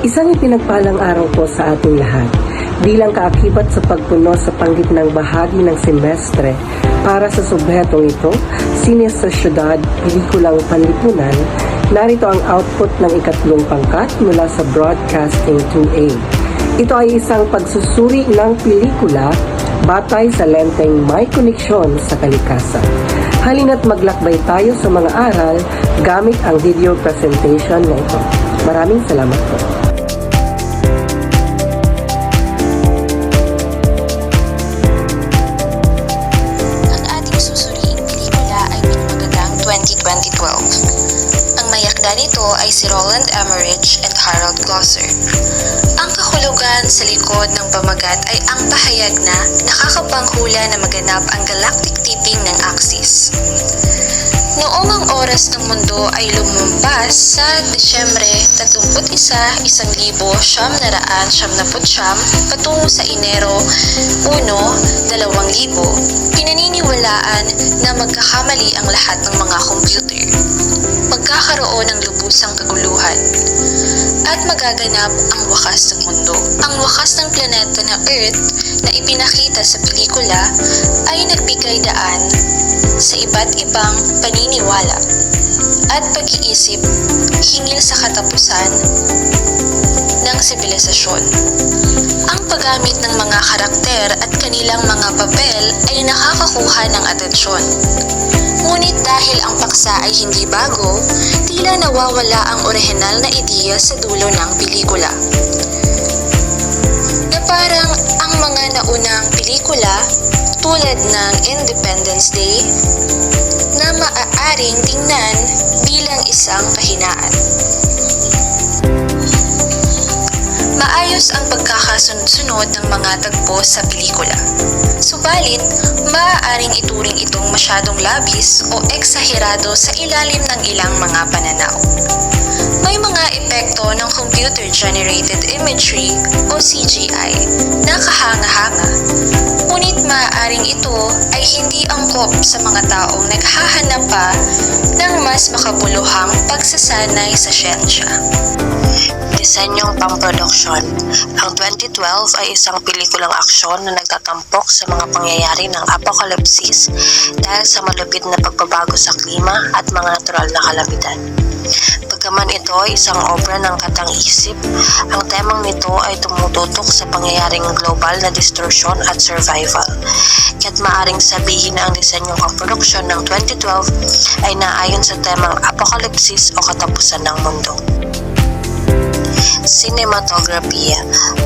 Isang ipinagpalang araw po sa ating lahat. Bilang kaakibat sa pagpuno sa panggitnang bahagi ng semestre para sa subhetong ito, Sine sa Syudad, Pelikulang Panlipunan, narito ang output ng ikatlong pangkat mula sa Broadcasting 2A. Ito ay isang pagsusuri ng pelikula batay sa lenteng may koneksyon sa kalikasan. Halina't maglakbay tayo sa mga aral gamit ang video presentation na ito. Maraming salamat po. Nito ay si Roland Emmerich and Harold Glosser. Ang kahulugan sa likod ng pamagat ay ang pahayag na nakakapanghula na maganap ang galactic tipping ng axis. Noong ang oras ng mundo ay lumampas sa Desyembre 31, 1979 patungo sa Enero 1, 2000, pinaniniwalaan na magkakamali ang lahat ng mga computer. Magkakaroon ng lubusang kaguluhan at magaganap ang wakas ng mundo. Ang wakas ng planeta na Earth na ipinakita sa pelikula ay nagbigay daan sa iba't ibang paniniwala at pag-iisip hingil sa katapusan ng sibilisasyon. Ang paggamit ng mga karakter at kanilang mga papel ay nakakakuha ng atensyon. Ngunit dahil ang paksa ay hindi bago, tila nawawala ang orihinal na ideya sa dulo ng pelikula. Na parang ang mga naunang pelikula tulad ng Independence Day na maaaring tingnan bilang isang kahinaan. Ang pagkakasunod-sunod ng mga tagpo sa pelikula. Subalit, maaaring ituring itong masyadong labis o eksaherado sa ilalim ng ilang mga pananaw. Computer-generated imagery o CGI na kahanga-hanga. Ngunit maaaring ito ay hindi angkop sa mga taong naghahanap pa ng mas makabuluhang pagsasanay sa siyensya. Disenyong pamproduksyon. Ang 2012 ay isang pelikulang aksyon na nagtatampok sa mga pangyayari ng apokalipsis dahil sa malupit na pagbabago sa klima at mga natural na kalamidad. Pagkaman ito ay isang obra ng katang-isip, ang temang nito ay tumututok sa pangyayaring global na distortion at survival. Kaya't maaring sabihin na ang disenyong pamproduksyon ng 2012 ay naayon sa temang apokalipsis o katapusan ng mundo. Cinematography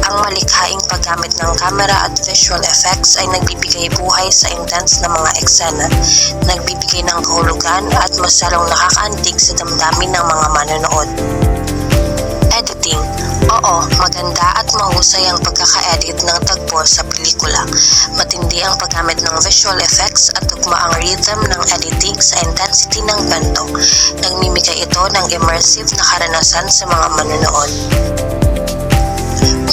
Ang malikhaing paggamit ng camera at visual effects ay nagbibigay buhay sa intense na mga eksena, nagbibigay ng kahulugan at mas lalong nakakaantig sa damdamin ng mga manonood. At mahusay ang pagkaka-edit ng tagpo sa pelikula. Matindi ang paggamit ng visual effects at tugma ang rhythm ng editing sa intensity ng kwento. Nagmimigay ito ng immersive na karanasan sa mga manonood.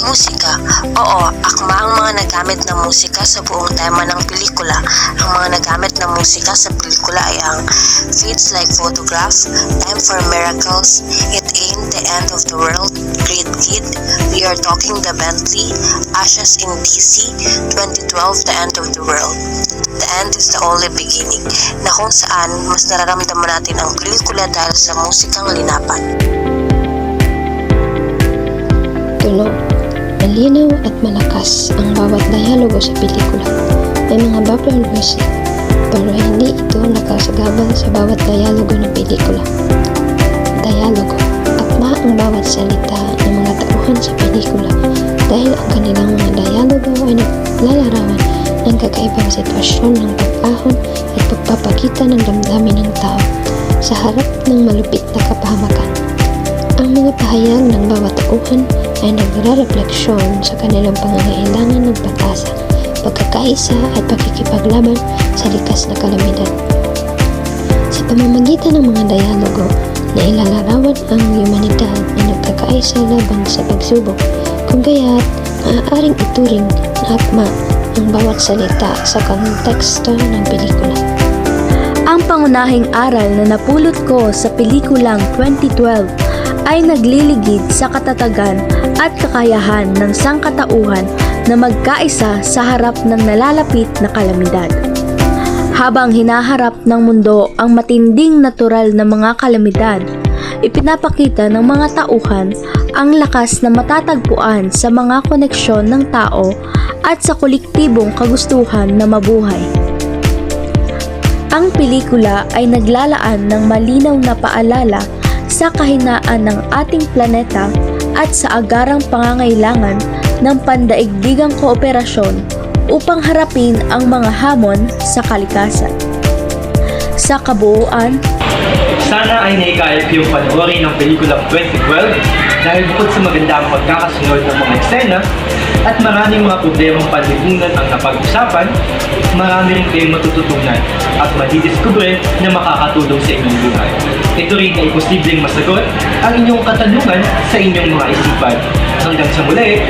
Musika. Oo, akma ang mga nagamit na musika sa buong tema ng pelikula. Ang mga nagamit na musika sa pelikula ay ang Fades Like Photograph, Time for Miracles, It Ain't the End of the World, Great Kid, We Are Talking the Bentley, Ashes in DC, 2012 The End of the World. The End is the Only Beginning, na kung saan mas nararamdaman natin ang pelikula dahil sa musikang linapan. Malinaw at malakas ang bawat dialogo sa pelikula. May mga background music, pero hindi ito nakasagabal sa bawat dialogo ng pelikula. Dialogo. Akma ang bawat salita ng mga tauhan sa pelikula dahil ang kanilang mga dialogo ay naglalarawan ng kakaibang sitwasyon ng pag-ahon at pagpapakita ng damdamin ng tao sa harap ng malupit na kapahamakan. Ang mga pahayag ng bawat tauhan ay nagrarefleksyon sa kanilang pangangailangan ng pag-asa, pagkakaisa at pakikipaglaban sa likas na kalamidad. Sa pamamagitan ng mga dialogo na ilalarawan ang humanidad na nagkakaisa laban sa pagsubok, kung kaya't maaaring ituring na akma ang bawat salita sa konteksto ng pelikula. Ang pangunahing aral na napulot ko sa pelikulang 2012 ay nagliligid sa katatagan at kakayahan ng sangkatauhan na magkaisa sa harap ng nalalapit na kalamidad. Habang hinaharap ng mundo ang matinding natural na mga kalamidad, ipinapakita ng mga tauhan ang lakas na matatagpuan sa mga koneksyon ng tao at sa kolektibong kagustuhan na mabuhay. Ang pelikula ay naglalaan ng malinaw na paalala sa kahinaan ng ating planeta at sa agarang pangangailangan ng pandaigdigang kooperasyon upang harapin ang mga hamon sa kalikasan. Sa kabuuan, Sana ay naikayat yung panoorin ng pelikulang 2012 dahil bukod sa magandang pagkakasunod ng mga eksena at maraming mga problemang panlipunan ang napag-usapan, marami rin kayong matututunan at madidiskubre na makakatulong sa inyong buhay. Ito rin ay posibleng masagot ang inyong katanungan sa inyong mga isipan. Hanggang sa muli,